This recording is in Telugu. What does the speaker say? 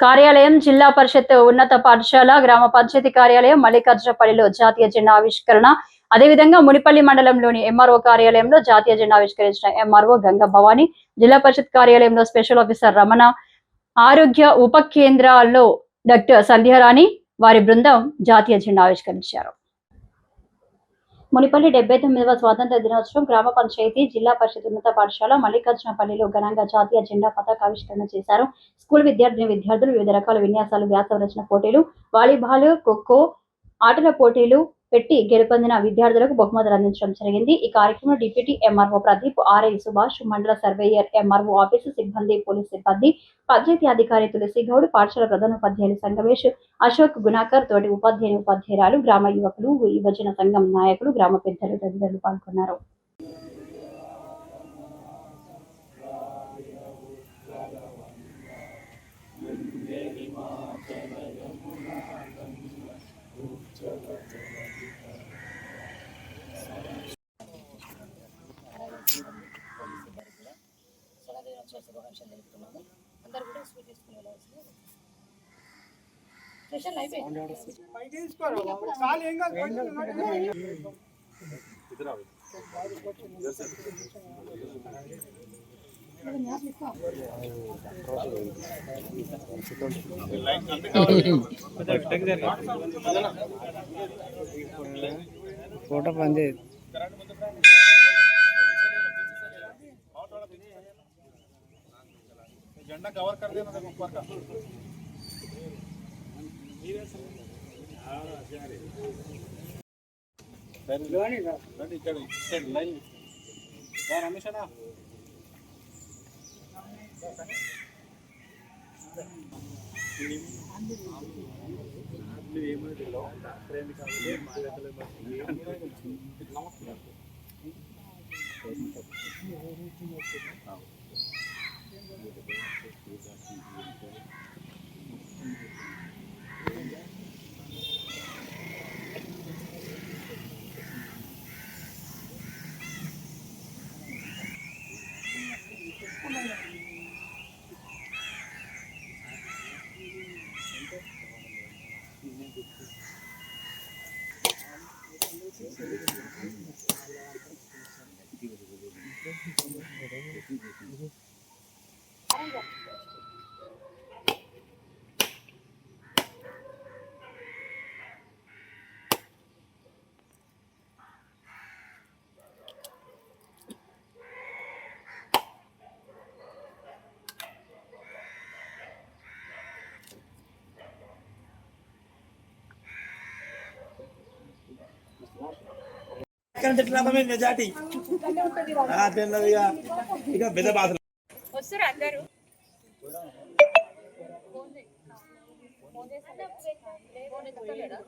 కార్యాలయం జిల్లా పరిషత్ ఉన్నత పాఠశాల గ్రామ పంచాయతీ కార్యాలయం మల్లికార్జునపల్లిలో జాతీయ జెండా ఆవిష్కరణ అదేవిధంగా మునిపల్లి మండలంలోని ఎంఆర్ఓ కార్యాలయంలో జాతీయ జెండా ఆవిష్కరించిన ఎంఆర్ఓ గంగ భవాని జిల్లా పరిషత్ కార్యాలయంలో స్పెషల్ ఆఫీసర్ రమణ ఆరోగ్య ఉప కేంద్రాల్లో డాక్టర్ సంధ్యారాణి వారి బృందం జాతీయ జెండా ఆవిష్కరించారు మునిపల్లి డెబ్బై తొమ్మిదవ స్వాతంత్ర దినోత్సవం గ్రామ పంచాయతీ జిల్లా పరిషత్ ఉన్నత పాఠశాల మల్లికార్జునపల్లిలో ఘనంగా జాతీయ జెండా పతాకావిష్కరణ చేశారు. స్కూల్ విద్యార్థిని విద్యార్థులు వివిధ రకాల విన్యాసాలు వ్యాస రచన పోటీలు వాలీబాల్ ఖోఖో ఆటల పోటీలు పెట్టి గెలుపొందిన విద్యార్థులకు బహుమతులు అందించడం జరిగింది. ఈ కార్యక్రమంలో deputy MRO Pradeep RI Subhash mandal surveyor MRO office సిబ్బంది పోలీస్ సిబ్బంది పంచాయతీ అధికారి తులసి గౌడ్ పాఠశాల ప్రధానోపాధ్యాయులు సంగమేష్ అశోక్ గుణాకర్ తోటి ఉపాధ్యాయుని ఉపాధ్యాయురాలు గ్రామ యువకులు యువజన సంఘం నాయకులు గ్రామ పెద్దలు తదితరులు పాల్గొన్నారు. సంవత్సర శుభాకాంక్షలు తెలుపుతున్నాము. అందరూ కూడా స్వీట్ తీసుకుని వెళ్ళవలసింది session झंडा कवर कर देना देखो ऊपर का రండి ఇక్కడ ఇక్కడ లైన్ ありがとう。రా రమేష్ అన్న మెజార్టీ ఇక ఇక పెద్ద బాధలు. వస్తారు అందరూ? ఫోన్ ఎత్తుతలేడా?